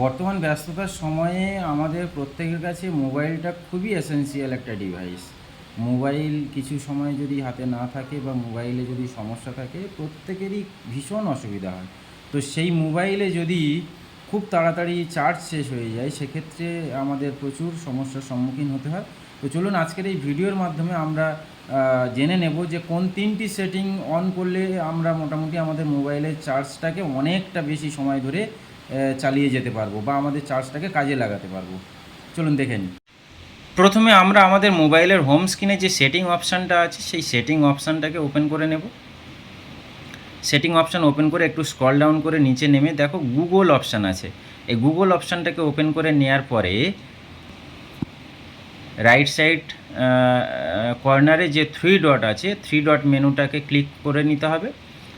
বর্তমান ব্যস্ততার সময়ে আমাদের প্রত্যেকের কাছে মোবাইলটা খুবই এসেন্সিয়াল একটা ডিভাইস মোবাইল কিছু সময় যদি হাতে না থাকে বা মোবাইলে যদি সমস্যা থাকে, প্রত্যেকেরই ভীষণ অসুবিধা হয়। তো সেই মোবাইলে যদি খুব তাড়াতাড়ি চার্জ শেষ হয়ে যায়, সেক্ষেত্রে আমাদের প্রচুর সমস্যার সম্মুখীন হতে হয়। তো চলুন আজকের এই ভিডিওর মাধ্যমে আমরা জেনে নেব যে কোন তিনটি সেটিং অন করলে আমরা মোটামুটি আমাদের মোবাইলের চার্জটাকে অনেকটা বেশি সময় ধরে চালিয়ে যেতে পারব বা আমাদের চার্জটাকে কাজে লাগাতে পারব। চলুন দেখে নিই। প্রথমে আমরা আমাদের মোবাইলের হোম স্ক্রিনে যে সেটিং অপশানটা আছে, সেই সেটিং অপশানটাকে ওপেন করে নেব। সেটিং অপশান ওপেন করে একটু স্ক্রল ডাউন করে নিচে নেমে দেখো গুগল অপশান আছে। এই গুগল অপশানটাকে ওপেন করে নেওয়ার পরে রাইট সাইড কর্নারে যে থ্রি ডট আছে থ্রি ডট মেনুটাকে ক্লিক করে নিতে হবে।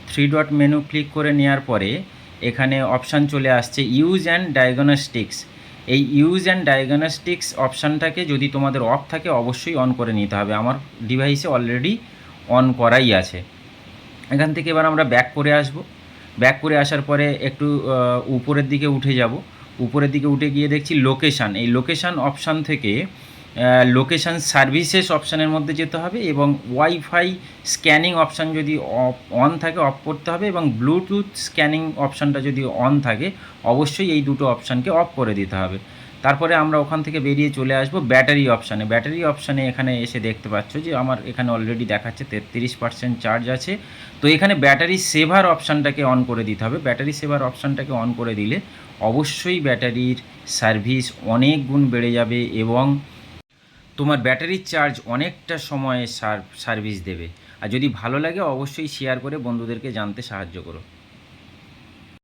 থ্রি ডট মেনু ক্লিক করে নেওয়ার পরে এখানে অপশান চলে আসছে ইউজ অ্যান্ড ডায়াগনস্টিক্স এই ইউজ অ্যান্ড ডায়াগনস্টিক্স অপশানটাকে যদি তোমাদের অফ থাকে, অবশ্যই অন করে নিতে হবে। আমার ডিভাইসে অলরেডি অন করাই আছে। এখান থেকে এবার আমরা ব্যাক করে আসব। ব্যাক করে আসার পরে একটু উপরের দিকে উঠে যাব। উপরের দিকে উঠে গিয়ে দেখছি লোকেশান এই লোকেশান অপশান থেকে লোকেশান সার্ভিসেস অপশানের মধ্যে যেতে হবে এবং ওয়াইফাই স্ক্যানিং অপশান যদি অন থাকে অফ করতে হবে এবং ব্লুটুথ স্ক্যানিং অপশানটা যদি অন থাকে, অবশ্যই এই দুটো অপশানকে অফ করে দিতে হবে। তারপরে আমরা ওখান থেকে বেরিয়ে চলে আসব ব্যাটারি অপশানে ব্যাটারি অপশানে এখানে এসে দেখতে পাচ্ছ যে আমার এখানে অলরেডি দেখাচ্ছে তেত্রিশ পার্সেন্ট চার্জ আছে। তো এখানে ব্যাটারি সেভার অপশানটাকে অন করে দিতে হবে। ব্যাটারি সেভার অপশানটাকে অন করে দিলে অবশ্যই ব্যাটারির সার্ভিস অনেক গুণ বেড়ে যাবে এবং তোমার ব্যাটারির চার্জ অনেকটা সময়ে সার্ভিস দেবে। আর যদি ভালো লাগে, অবশ্যই শেয়ার করে বন্ধুদেরকে জানতে সাহায্য করো।